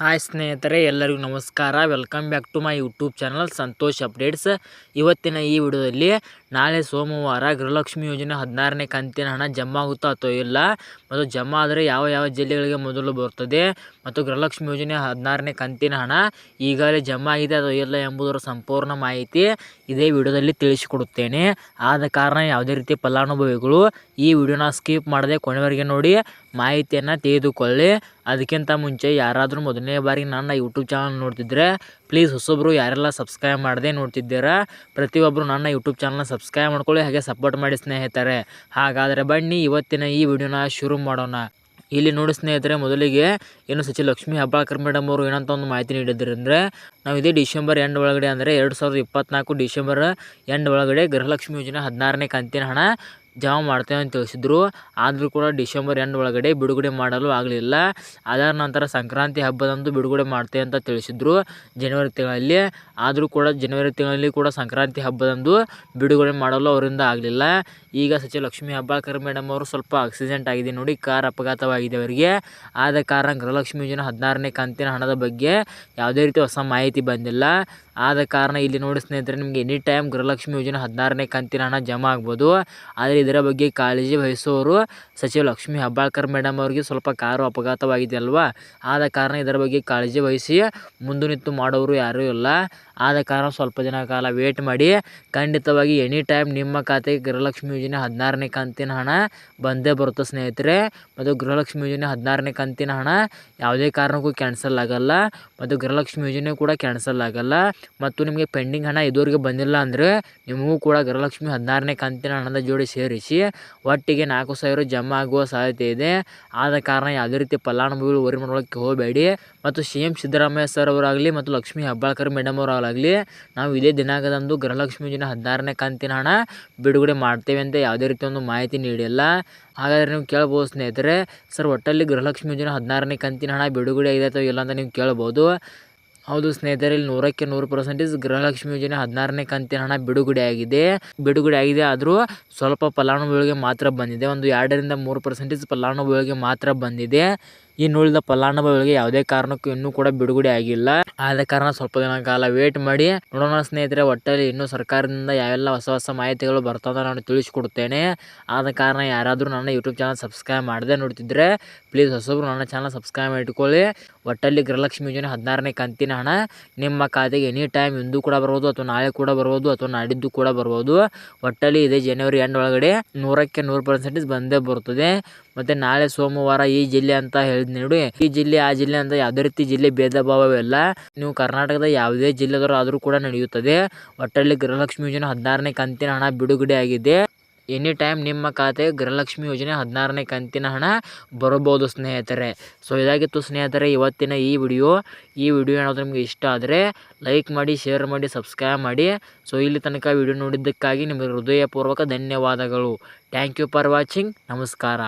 Hi ಸ್ನೇಹಿತರೆ, ಎಲ್ಲರಿಗೂ ನಮಸ್ಕಾರ. Welcome back to my YouTube channel Santosh updates ಇವತ್ತಿನ ಈ ವಿಡಿಯೋದಲ್ಲಿ ನಾಳೆ ಸೋಮವಾರ ಗೃಹಲಕ್ಷ್ಮಿ ಯೋಜನೆ ಹದಿನಾರನೇ ಕಂತಿನ ಹಣ ಜಮಾ ಆಗುತ್ತಾ ಅಥವಾ ಇಲ್ಲ? ಮತ್ತು ಜಮಾ ಆದರೆ ಯಾವ ಯಾವ ಜಿಲ್ಲೆಗಳಿಗೆ ಮೊದಲು ಬರ್ತದೆ? ಮತ್ತು ಗೃಹಲಕ್ಷ್ಮಿ ಯೋಜನೆ ಹದಿನಾರನೇ ಕಂತಿನ ಹಣ ಈಗಾಗಲೇ ಜಮಾ ಆಗಿದೆ ಅಥವಾ ಇಲ್ಲ ಎಂಬುದರ ಸಂಪೂರ್ಣ ಮಾಹಿತಿ ಇದೇ ವಿಡಿಯೋದಲ್ಲಿ ತಿಳಿಸಿಕೊಡುತ್ತೇನೆ. ಆದ ಕಾರಣ ಯಾವುದೇ ರೀತಿ ಫಲಾನುಭವಿಗಳು ಈ ವಿಡಿಯೋನ ಸ್ಕಿಪ್ ಮಾಡದೆ ಕೊನೆವರೆಗೆ ನೋಡಿ ಮಾಹಿತಿಯನ್ನು ತೆಗೆದುಕೊಳ್ಳಿ. ಅದಕ್ಕಿಂತ ಮುಂಚೆ ಯಾರಾದರೂ ಮೊದಲನೇ ಬಾರಿ ನನ್ನ ಯೂಟ್ಯೂಬ್ ಚಾನಲ್ ನೋಡ್ತಿದ್ರೆ ಪ್ಲೀಸ್ ಹೊಸೊಬ್ಬರು ಯಾರೆಲ್ಲ ಸಬ್ಸ್ಕ್ರೈಬ್ ಮಾಡದೆ ನೋಡ್ತಿದ್ದೀರಾ ಪ್ರತಿಯೊಬ್ಬರು ನನ್ನ ಯೂಟ್ಯೂಬ್ ಚಾನಲ್ನ ಸಬ್ಸ್ಕ್ರೈಬ್ ಮಾಡ್ಕೊಳ್ಳಿ, ಹಾಗೆ ಸಪೋರ್ಟ್ ಮಾಡಿ ಸ್ನೇಹಿತರೆ. ಹಾಗಾದರೆ ಬನ್ನಿ, ಇವತ್ತಿನ ಈ ವಿಡಿಯೋನ ಶುರು ಮಾಡೋಣ. ಇಲ್ಲಿ ನೋಡಿ ಸ್ನೇಹಿತರೆ, ಮೊದಲಿಗೆ ಏನು ಸಚಿವ ಲಕ್ಷ್ಮೀ ಹೆಬ್ಬಾಳ್ಕರ್ ಮೇಡಮ್ ಅವರು ಏನಂತ ಒಂದು ಮಾಹಿತಿ ನೀಡಿದ್ರು ಅಂದರೆ, ನಾವು ಇದೇ ಡಿಸೆಂಬರ್ ಎಂಡ್ ಒಳಗಡೆ ಅಂದರೆ ಎರಡು ಸಾವಿರದ ಇಪ್ಪತ್ನಾಲ್ಕು ಡಿಸೆಂಬರ್ ಎಂಡ್ ಒಳಗಡೆ ಗೃಹಲಕ್ಷ್ಮಿ ಯೋಜನೆ ಹದಿನಾರನೇ ಕಂತಿನ ಹಣ ಜಮಾ ಮಾಡ್ತೇವೆ ಅಂತ ತಿಳಿಸಿದ್ರು. ಆದರೂ ಕೂಡ ಡಿಸೆಂಬರ್ ಎಂಡ್ ಒಳಗಡೆ ಬಿಡುಗಡೆ ಮಾಡಲು ಆಗಲಿಲ್ಲ. ಅದಾದ ನಂತರ ಸಂಕ್ರಾಂತಿ ಹಬ್ಬದಂದು ಬಿಡುಗಡೆ ಮಾಡ್ತೇವೆ ಅಂತ ತಿಳಿಸಿದ್ರು ಜನವರಿ ತಿಂಗಳಲ್ಲಿ. ಆದರೂ ಕೂಡ ಜನವರಿ ತಿಂಗಳಲ್ಲಿ ಕೂಡ ಸಂಕ್ರಾಂತಿ ಹಬ್ಬದಂದು ಬಿಡುಗಡೆ ಮಾಡಲು ಅವರಿಂದ ಆಗಲಿಲ್ಲ. ಈಗ ಸಚಿವ ಲಕ್ಷ್ಮೀ ಹೆಬ್ಬಾಳ್ಕರ್ ಮೇಡಮ್ ಅವರು ಸ್ವಲ್ಪ ಆಕ್ಸಿಡೆಂಟ್ ಆಗಿದೆ ನೋಡಿ, ಕಾರ್ ಅಪಘಾತವಾಗಿದೆ ಅವರಿಗೆ. ಆದ ಕಾರಣ ಗೃಹಲಕ್ಷ್ಮಿ ಯೋಜನೆ ಹದಿನಾರನೇ ಕಂತಿನ ಹಣದ ಬಗ್ಗೆ ಯಾವುದೇ ರೀತಿ ಹೊಸ ಮಾಹಿತಿ ಬಂದಿಲ್ಲ. ಆದ ಕಾರಣ ಇಲ್ಲಿ ನೋಡಿ ಸ್ನೇಹಿತರೆ, ನಿಮಗೆ ಎನಿ ಟೈಮ್ ಗೃಹಲಕ್ಷ್ಮಿ ಯೋಜನೆ ಹದಿನಾರನೇ ಕಂತಿನ ಹಣ ಜಮಾ ಆಗ್ಬೋದು. ಆದರೆ ಇದರ ಬಗ್ಗೆ ಕಾಳಜಿ ವಹಿಸುವವರು ಸಚಿವ ಲಕ್ಷ್ಮಿ ಹೆಬ್ಬಾಳ್ಕರ್ ಮೇಡಮ್ ಅವರಿಗೆ ಸ್ವಲ್ಪ ಕಾರು ಅಪಘಾತವಾಗಿದೆ ಅಲ್ವಾ ಆದ ಕಾರಣ ಇದರ ಬಗ್ಗೆ ಕಾಳಜಿ ವಹಿಸಿ ಮುಂದು ನಿಂತು ಮಾಡೋರು ಯಾರೂ ಇಲ್ಲ. ಆದ ಕಾರಣ ಸ್ವಲ್ಪ ದಿನ ಕಾಲ ವೇಟ್ ಮಾಡಿ. ಖಂಡಿತವಾಗಿ ಎನಿ ಟೈಮ್ ನಿಮ್ಮ ಖಾತೆಗೆ ಗೃಹಲಕ್ಷ್ಮಿ ಯೋಜನೆ ಹದಿನಾರನೇ ಕಂತಿನ ಹಣ ಬಂದೇ ಬರುತ್ತೆ ಸ್ನೇಹಿತರೆ. ಮತ್ತು ಗೃಹಲಕ್ಷ್ಮಿ ಯೋಜನೆ ಹದಿನಾರನೇ ಕಂತಿನ ಹಣ ಯಾವುದೇ ಕಾರಣಕ್ಕೂ ಕ್ಯಾನ್ಸಲ್ ಆಗಲ್ಲ. ಮತ್ತು ಗೃಹಲಕ್ಷ್ಮಿ ಯೋಜನೆ ಕೂಡ ಕ್ಯಾನ್ಸಲ್ ಆಗಲ್ಲ. ಮತ್ತು ನಿಮಗೆ ಪೆಂಡಿಂಗ್ ಹಣ ಇದುವರೆಗೆ ಬಂದಿಲ್ಲ ಅಂದರೆ ನಿಮಗೂ ಕೂಡ ಗೃಹಲಕ್ಷ್ಮಿ ಹದಿನಾರನೇ ಕಂತಿನ ಹಣದ ಜೋಡಿ ಸೇರಿಸಿ ಒಟ್ಟಿಗೆ ನಾಲ್ಕು ಸಾವಿರ ಜಮಾ ಆಗುವ ಸಾಧ್ಯತೆ ಇದೆ. ಆದ ಕಾರಣ ಯಾವುದೇ ರೀತಿ ಫಲಾನುಭವಿಗಳು ವರಿ ಮಾಡೋಕ್ಕೆ ಹೋಗಬೇಡಿ. ಮತ್ತು ಸಿ ಎಂ ಸಿದ್ದರಾಮಯ್ಯ ಸರ್ ಅವರಾಗಲಿ ಮತ್ತು ಲಕ್ಷ್ಮೀ ಹೆಬ್ಬಾಳ್ಕರ್ ಮೇಡಮ್ ಅವರಾಗಲಿ, ನಾವು ಇದೇ ದಿನಾಂಕದಂದು ಗೃಹಲಕ್ಷ್ಮಿ ಯೋಜನೆ ಹದಿನಾರನೇ ಕಂತಿನ ಹಣ ಬಿಡುಗಡೆ ಮಾಡ್ತೇವೆ ಅಂತ ಯಾವುದೇ ರೀತಿ ಒಂದು ಮಾಹಿತಿ ನೀಡಿಲ್ಲ. ಹಾಗಾದರೆ ನೀವು ಕೇಳ್ಬೋದು ಸ್ನೇಹಿತರೆ, ಸರ್, ಒಟ್ಟಲ್ಲಿ ಗೃಹಲಕ್ಷ್ಮಿ ಯೋಜನೆ ಹದಿನಾರನೇ ಕಂತಿನ ಹಣ ಬಿಡುಗಡೆ ಆಗಿದೆ ಅಥವಾ ಇಲ್ಲ ಅಂತ ನೀವು ಕೇಳ್ಬೋದು. ಹೌದು ಸ್ನೇಹಿತರೆ ಇಲ್ಲಿ ನೂರಕ್ಕೆ ನೂರು ಪರ್ಸೆಂಟೇಜ್ ಗೃಹಲಕ್ಷ್ಮಿ ಯೋಜನೆ ಹದಿನಾರನೇ ಕಂತಿನ ಹಣ ಬಿಡುಗಡೆ ಆಗಿದೆ. ಬಿಡುಗಡೆ ಆಗಿದೆ ಆದರೂ ಸ್ವಲ್ಪ ಫಲಾನುಭವಿಗಳಿಗೆ ಮಾತ್ರ ಬಂದಿದೆ. ಒಂದು ಎರಡರಿಂದ ಮೂರು ಪರ್ಸೆಂಟೇಜ್ ಫಲಾನುಭವಿಗಳಿಗೆ ಮಾತ್ರ ಬಂದಿದೆ. ಇನ್ನು ಉಳಿದ ಫಲಾನುಭವಿಗಳಿಗೆ ಯಾವುದೇ ಕಾರಣಕ್ಕೂ ಇನ್ನೂ ಕೂಡ ಬಿಡುಗಡೆ ಆಗಿಲ್ಲ. ಆದ ಕಾರಣ ಸ್ವಲ್ಪ ದಿನ ಕಾಲ ವೇಟ್ ಮಾಡಿ. ನೋಡೋಣ ಸ್ನೇಹಿತರೆ ಒಟ್ಟಲ್ಲಿ ಇನ್ನೂ ಸರ್ಕಾರದಿಂದ ಯಾವೆಲ್ಲ ಹೊಸ ಹೊಸ ಮಾಹಿತಿಗಳು ಬರ್ತದ ನಾನು ತಿಳಿಸ್ಕೊಡ್ತೇನೆ. ಆದ ಕಾರಣ ಯಾರಾದರೂ ನನ್ನ ಯೂಟ್ಯೂಬ್ ಚಾನಲ್ ಸಬ್ಸ್ಕ್ರೈಬ್ ಮಾಡದೆ ನೋಡ್ತಿದ್ರೆ ಪ್ಲೀಸ್ ಹೊಸಬ್ರು ನನ್ನ ಚಾನಲ್ ಸಬ್ಸ್ಕ್ರೈಬ್ ಇಟ್ಕೊಳ್ಳಿ ಒಟ್ಟಲ್ಲಿ ಗೃಹಲಕ್ಷ್ಮಿ ಯೋಜನೆ ಹದಿನಾರನೇ ಕಂತಿನ ಹಣ. ನಿಮ್ಮ ಖಾತೆಗೆ ಎನಿ ಟೈಮ್ ಇಂದು ಕೂಡ ಬರ್ಬೋದು ಅಥವಾ ನಾಳೆ ಕೂಡ ಬರ್ಬೋದು ಅಥವಾ ನಾಡಿದ್ದು ಕೂಡ ಬರ್ಬೋದು. ಒಟ್ಟಲ್ಲಿ ಇದೇ ಜನವರಿ ಎಂಡ್ ಒಳಗಡೆ ನೂರಕ್ಕೆ ನೂರು ಪರ್ಸೆಂಟೇಜ್ ಬಂದೇ ಬರ್ತದೆ. ಮತ್ತು ನಾಳೆ ಸೋಮವಾರ ಈ ಜಿಲ್ಲೆ ಅಂತ ಹೇಳಿದ್ ನೋಡಿ, ಈ ಜಿಲ್ಲೆ, ಆ ಜಿಲ್ಲೆ ಅಂತ ಯಾವುದೇ ರೀತಿ ಜಿಲ್ಲೆ ಭೇದ ಭಾವವಿಲ್ಲ ನೀವು ಕರ್ನಾಟಕದ ಯಾವುದೇ ಜಿಲ್ಲೆದವರು ಆದರೂ ಕೂಡ ನಡೆಯುತ್ತದೆ. ಒಟ್ಟಲ್ಲಿ ಗೃಹಲಕ್ಷ್ಮಿ ಯೋಜನೆ ಹದಿನಾರನೇ ಕಂತಿನ ಹಣ ಬಿಡುಗಡೆ ಆಗಿದೆ. ಎನಿ ಟೈಮ್ ನಿಮ್ಮ ಖಾತೆ ಗೃಹಲಕ್ಷ್ಮಿ ಯೋಜನೆ ಹದಿನಾರನೇ ಕಂತಿನ ಹಣ ಬರಬಹುದು, ಸ್ನೇಹಿತರೆ. ಸೊ, ಇದಾಗಿತ್ತು ಸ್ನೇಹಿತರೆ ಇವತ್ತಿನ ಈ ವಿಡಿಯೋ. ಈ ವಿಡಿಯೋ ಏನಾದರೂ ನಿಮಗೆ ಇಷ್ಟ ಆದರೆ ಲೈಕ್ ಮಾಡಿ, ಶೇರ್ ಮಾಡಿ, ಸಬ್ಸ್ಕ್ರೈಬ್ ಮಾಡಿ. ಸೊ, ಇಲ್ಲಿ ತನಕ ವಿಡಿಯೋ ನೋಡಿದ್ದಕ್ಕಾಗಿ ನಿಮಗೆ ಹೃದಯಪೂರ್ವಕ ಧನ್ಯವಾದಗಳು. Thank you for watching. ನಮಸ್ಕಾರ.